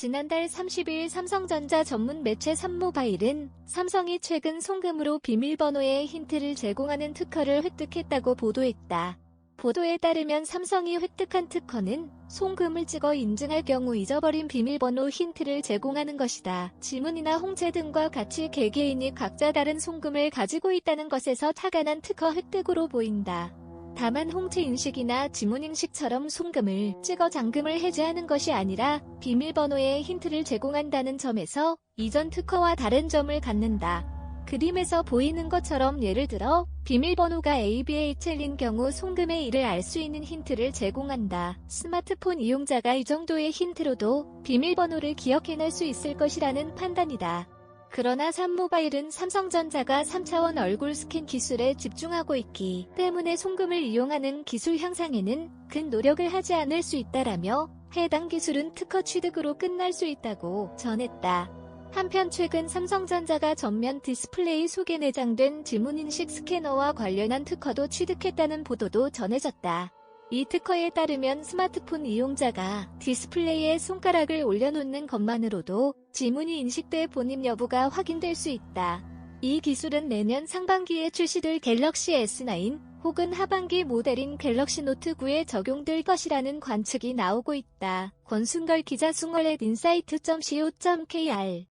지난달 30일 삼성전자 전문 매체 삼모바일은 삼성이 최근 송금으로 비밀번호의 힌트를 제공하는 특허를 획득했다고 보도했다. 보도에 따르면 삼성이 획득한 특허는 송금을 찍어 인증할 경우 잊어버린 비밀번호 힌트를 제공하는 것이다. 지문이나 홍채 등과 같이 개개인이 각자 다른 송금을 가지고 있다는 것에서 타간한 특허 획득으로 보인다. 다만 홍채 인식이나 지문 인식처럼 송금을 찍어 잠금을 해제하는 것이 아니라 비밀번호의 힌트를 제공한다는 점에서 이전 특허와 다른 점을 갖는다. 그림에서 보이는 것처럼 예를 들어 비밀번호가 ABHL인 경우 송금의 일을 알 수 있는 힌트를 제공한다. 스마트폰 이용자가 이 정도의 힌트로도 비밀번호를 기억해낼 수 있을 것이라는 판단이다. 그러나 삼모바일은 삼성전자가 3차원 얼굴 스캔 기술에 집중하고 있기 때문에 송금을 이용하는 기술 향상에는 큰 노력을 하지 않을 수 있다라며 해당 기술은 특허 취득으로 끝날 수 있다고 전했다. 한편 최근 삼성전자가 전면 디스플레이 속에 내장된 지문인식 스캐너와 관련한 특허도 취득했다는 보도도 전해졌다. 이 특허에 따르면 스마트폰 이용자가 디스플레이에 손가락을 올려놓는 것만으로도 지문이 인식돼 본인 여부가 확인될 수 있다. 이 기술은 내년 상반기에 출시될 갤럭시 S9 혹은 하반기 모델인 갤럭시 노트 9에 적용될 것이라는 관측이 나오고 있다. 권순걸 기자 숭얼렛 인사이트.co.kr